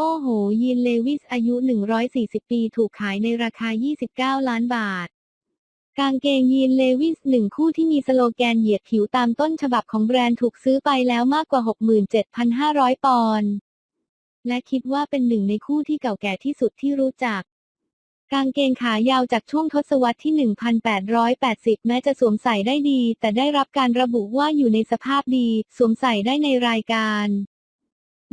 โอ้โห ยีนเลวิสอายุ 140 ปีถูกขายในราคา 29 ล้านบาท กางเกงยีนเลวิสหนึ่งคู่ที่มีสโลแกนเหยียดผิวตามต้นฉบับของแบรนด์ถูกซื้อไปแล้วมากกว่า 67,500 ปอนด์และคิดว่าเป็นหนึ่งในคู่ที่เก่าแก่ที่สุดที่รู้จัก กางเกงขายาวจากช่วงทศวรรษที่ 1880 แม้จะสวมใส่ได้ดี แต่ได้รับการระบุว่าอยู่ในสภาพดี สวมใส่ได้ในรายการ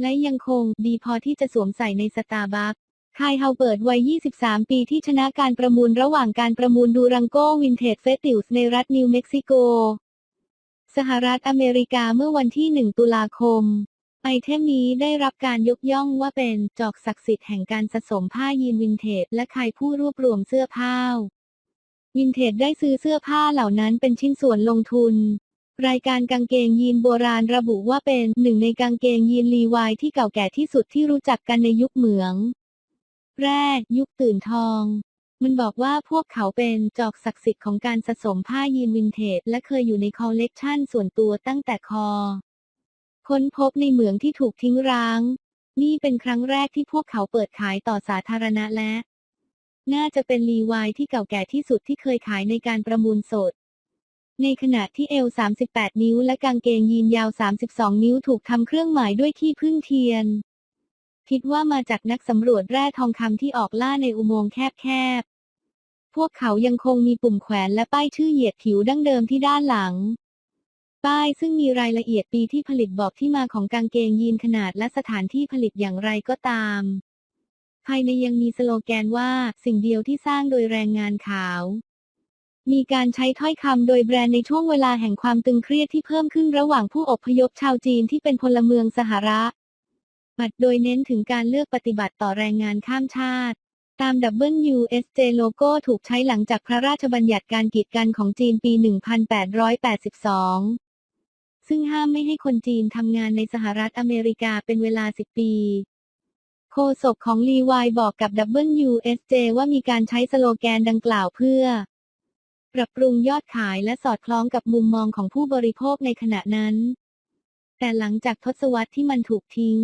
และยังคงดีพอที่จะสวมใส่ในสตาร์บัคคายเฮาเปิดวัย 23 ปีที่ชนะการประมูลระหว่างการประมูลดูรังโกวินเทจเฟสติวส์ในรัฐนิวเม็กซิโก สหรัฐอเมริกาเมื่อวันที่ 1 ตุลาคม ไอเทมนี้ได้รับการยกย่องว่าเป็นจอกศักดิ์สิทธิ์แห่งการสะสมผ้ายีนวินเทจและใครผู้รวบรวมเสื้อผ้า วินเทจได้ซื้อเสื้อผ้าเหล่านั้นเป็นชิ้นส่วนลงทุน รายการกางเกงยีนโบราณระบุว่าเป็นหนึ่งในกางเกงยีนลีวายที่เก่าแก่ที่สุดที่รู้จักกันในยุคเหมือง แรก ยุคตื่นทอง มันบอกว่าพวกเขาเป็นจอกศักดิ์สิทธิ์ของการสะสมผ้ายีนวินเทจ และเคยอยู่ในคอลเลกชันส่วนตัวตั้งแต่คอ ค้นพบในเหมืองที่ถูกทิ้งร้าง นี่เป็นครั้งแรกที่พวกเขาเปิดขายต่อสาธารณะและ น่าจะเป็นลีวายที่เก่าแก่ที่สุดที่เคยขายในการประมูลสด ในขณะที่เอว 38 นิ้วและกางเกงยีนยาว 32 นิ้วถูกทำเครื่องหมายด้วยขี้ผึ้งเทียน คิดว่ามาจากนักสำรวจแร่ทองคำที่ออกล่าในอุโมงค์แคบๆ พวกเขายังคงมีปุ่มแขวนและป้ายชื่อเหยียดผิวดั้งเดิมที่ด้านหลัง ป้ายซึ่งมีรายละเอียดปีที่ผลิตบอกที่มาของกางเกงยีนขนาดและสถานที่ผลิตอย่างไรก็ตาม ภายในยังมีสโลแกนว่าสิ่งเดียวที่สร้างโดยแรงงานขาว มีการใช้ถ้อยคำโดยแบรนด์ในช่วงเวลาแห่งความตึงเครียดที่เพิ่มขึ้นระหว่างผู้อพยพชาวจีนที่เป็นพลเมืองสหรัฐบัดโดยเน้นถึงการเลือกปฏิบัติต่อแรงงานข้ามชาติ ตาม WSJ โลโก้ถูกใช้หลังจากพระราชบัญญัติการกีดกันของจีนปี 1882 ซึ่งห้ามไม่ให้คนจีนทำงานในสหรัฐอเมริกาเป็นเวลา 10 ปีโฆษกของลีวายบอกกับ WSJ ว่ามีการใช้สโลแกนดังกล่าวเพื่อ ปรับปรุงยอดขายและสอดคล้องกับมุมมองของผู้บริโภคในขณะนั้น แต่หลังจากทศวรรษที่มันถูกทิ้ง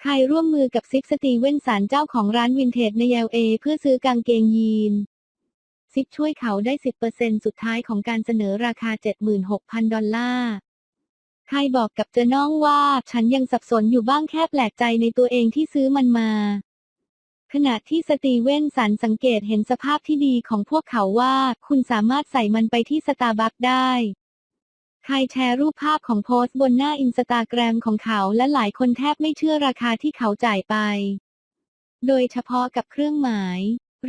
ใครร่วมมือกับซิกสตีเว่นสันเจ้าของร้านวินเทจในเอลเอเพื่อซื้อกางเกงยีน ซิกช่วยเขาได้ 10%สุดท้ายของการเสนอราคา 76,000 ดอลลาร์ใครบอกกับเจอน้องว่า ฉันยังสับสนอยู่บ้างแค่แปลกใจในตัวเองที่ซื้อมันมา ขณะที่สตีเวนสันสังเกตเห็นสภาพที่ดีของพวกเขาว่า คุณสามารถใส่มันไปที่สตาร์บัคได้ใครแชร์รูปภาพของโพสต์บนหน้าอินสตาแกรมของเขาและหลายคนแทบไม่เชื่อราคาที่เขาจ่ายไป โดยเฉพาะกับเครื่องหมาย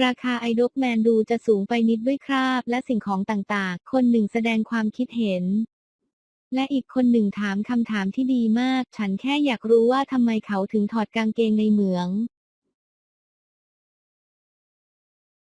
ราคาไอดอกแมนดูจะสูงไปนิดด้วยคราบและสิ่งของต่างๆ คนหนึ่งแสดงความคิดเห็น และอีกคนหนึ่งถามคำถามที่ดีมาก ฉันแค่อยากรู้ว่าทำไมเขาถึงถอดกางเกงในเหมือง